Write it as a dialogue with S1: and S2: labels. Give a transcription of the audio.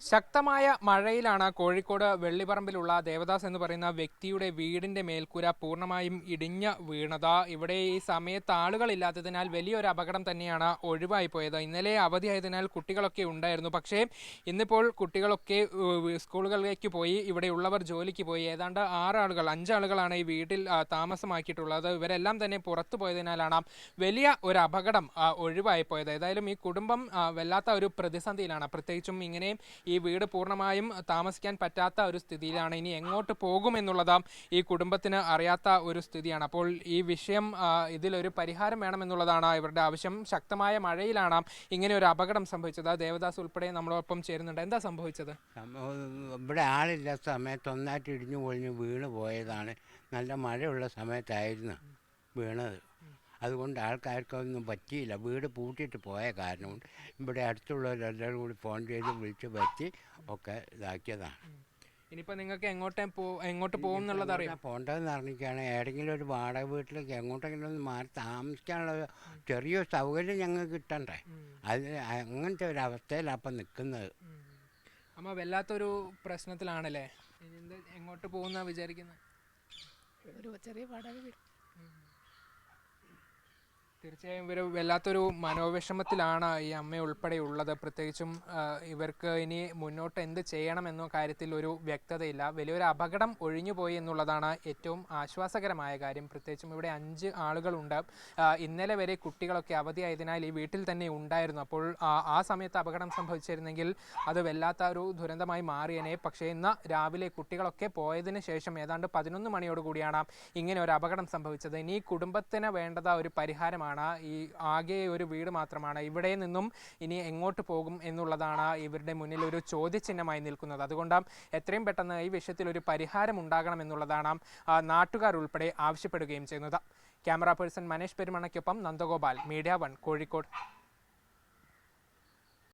S1: ശക്തമായ മഴയിലാണ് കോഴിക്കോട് വെള്ളിപറമ്പിലുള്ള ദേവദാസ് എന്ന് പറയുന്ന വ്യക്തിയുടെ വീടിന്റെ മേൽക്കൂര പൂർണമായും ഇടിഞ്ഞ് വീണത്. ഇവിടെ ഈ സമയത്ത് ആളുകളില്ലാത്തതിനാൽ വലിയൊരു അപകടം തന്നെയാണ് ഒഴിവായി പോയത്. ഇന്നലെ അവധിയായതിനാൽ കുട്ടികളൊക്കെ ഉണ്ടായിരുന്നു. പക്ഷേ ഇന്നിപ്പോൾ കുട്ടികളൊക്കെ സ്കൂളുകളിലേക്ക് പോയി ഇവിടെയുള്ളവർ ജോലിക്ക് പോയി. ഏതാണ്ട് ആറാളുകൾ അഞ്ചാളുകളാണ് ഈ വീട്ടിൽ താമസമാക്കിയിട്ടുള്ളത്. ഇവരെല്ലാം തന്നെ പുറത്തു പോയതിനാലാണ് വലിയ ഒരു അപകടം ഒഴിവായി പോയത്. ഏതായാലും ഈ കുടുംബം വല്ലാത്ത ഒരു പ്രതിസന്ധിയിലാണ്. പ്രത്യേകിച്ചും ഇങ്ങനെ ഈ വീട് പൂർണമായും താമസിക്കാൻ പറ്റാത്ത ഒരു സ്ഥിതിയിലാണ്. ഇനി എങ്ങോട്ട് പോകുമെന്നുള്ളത് ഈ കുടുംബത്തിന് അറിയാത്ത ഒരു സ്ഥിതിയാണ്. അപ്പോൾ ഈ വിഷയം ഇതിലൊരു പരിഹാരം വേണമെന്നുള്ളതാണ് ഇവരുടെ ആവശ്യം. ശക്തമായ മഴയിലാണ് ഇങ്ങനെ ഒരു അപകടം സംഭവിച്ചത്. ദേവദാസ് ഉൾപ്പെടെ നമ്മളോടൊപ്പം ചേരുന്നുണ്ട്. എന്താ സംഭവിച്ചത്?
S2: സംഭവം ഇവിടെ ആളില്ല സമയത്ത് ഒന്നായിട്ട് ഇടിഞ്ഞു പൊളിഞ്ഞ് വീണ് പോയതാണ്. നല്ല മഴയുള്ള സമയത്തായിരുന്നു വീണത്. അതുകൊണ്ട് ആൾക്കാർക്കൊന്നും പറ്റിയില്ല. വീട് പൂട്ടിയിട്ട് പോയ കാരണം കൊണ്ട് ഇവിടെ അടുത്തുള്ളവരെല്ലാവരും കൂടി ഫോൺ ചെയ്ത് വിളിച്ച് പറ്റി ഒക്കെ ഇതാക്കിയതാണ്.
S1: ഇനിയിപ്പോൾ നിങ്ങൾക്ക് എങ്ങോട്ടേ പോ എങ്ങോട്ട് പോകും എന്നുള്ളത് അറിയാം.
S2: പോകേണ്ടതെന്ന് അറിഞ്ഞിരിക്കുകയാണ്. ഏതെങ്കിലും ഒരു വാടക വീട്ടിലേക്ക് എങ്ങോട്ടെങ്കിലും ഒന്ന് മാറി താമസിക്കാനുള്ള ഒരു ചെറിയൊരു സൗകര്യം ഞങ്ങൾക്ക് കിട്ടണ്ടേ? അത് അങ്ങനത്തെ ഒരു അവസ്ഥയിലാണ് അപ്പം നിൽക്കുന്നത്.
S1: അമ്മ വല്ലാത്തൊരു പ്രശ്നത്തിലാണല്ലേ? ഇനി എങ്ങോട്ട് പോകുന്ന വിചാരിക്കുന്നത്
S3: ഒരു ചെറിയ വാടക വീട്.
S1: തീർച്ചയായും ഇവർ വല്ലാത്തൊരു മനോവിഷമത്തിലാണ് ഈ അമ്മ ഉൾപ്പെടെ ഉള്ളത് പ്രത്യേകിച്ചും ഇവർക്ക് ഇനി മുന്നോട്ട് എന്ത് ചെയ്യണം എന്ന കാര്യത്തിൽ ഒരു വ്യക്തതയില്ല. വലിയൊരു അപകടം ഒഴിഞ്ഞുപോയി എന്നുള്ളതാണ് ഏറ്റവും ആശ്വാസകരമായ കാര്യം. പ്രത്യേകിച്ചും ഇവിടെ അഞ്ച് ആളുകളുണ്ട്. ഇന്നലെ വരെ കുട്ടികളൊക്കെ അവധിയായതിനാൽ ഈ വീട്ടിൽ തന്നെ ഉണ്ടായിരുന്നു. അപ്പോൾ ആ സമയത്ത് അപകടം സംഭവിച്ചിരുന്നെങ്കിൽ അത് വല്ലാത്ത ഒരു ദുരന്തമായി മാറിയനെ. പക്ഷേ ഇന്ന് രാവിലെ കുട്ടികളൊക്കെ പോയതിന് ശേഷം ഏതാണ്ട് പതിനൊന്ന് മണിയോടുകൂടിയാണ് ഇങ്ങനെ ഒരു അപകടം സംഭവിച്ചത്. ഇനി കുടുംബത്തിന് വേണ്ടത് ഒരു പരിഹാരമാണ് ഈ ആകെ ഒരു വീട് മാത്രമാണ്. ഇവിടെ നിന്നും ഇനി എങ്ങോട്ട് പോകും എന്നുള്ളതാണ് ഇവരുടെ മുന്നിൽ ഒരു ചോദ്യചിഹ്നമായി നിൽക്കുന്നത്. അതുകൊണ്ട് എത്രയും പെട്ടെന്ന് ഈ വിഷയത്തിൽ ഒരു പരിഹാരം ഉണ്ടാകണം എന്നുള്ളതാണ് നാട്ടുകാർ ഉൾപ്പെടെ ആവശ്യപ്പെടുകയും ചെയ്യുന്നത്. ക്യാമറ പേഴ്സൺ മനേഷ് പെരുമണയ്ക്കൊപ്പം നന്ദഗോപാൽ മീഡിയ വൺ കോഴിക്കോട്.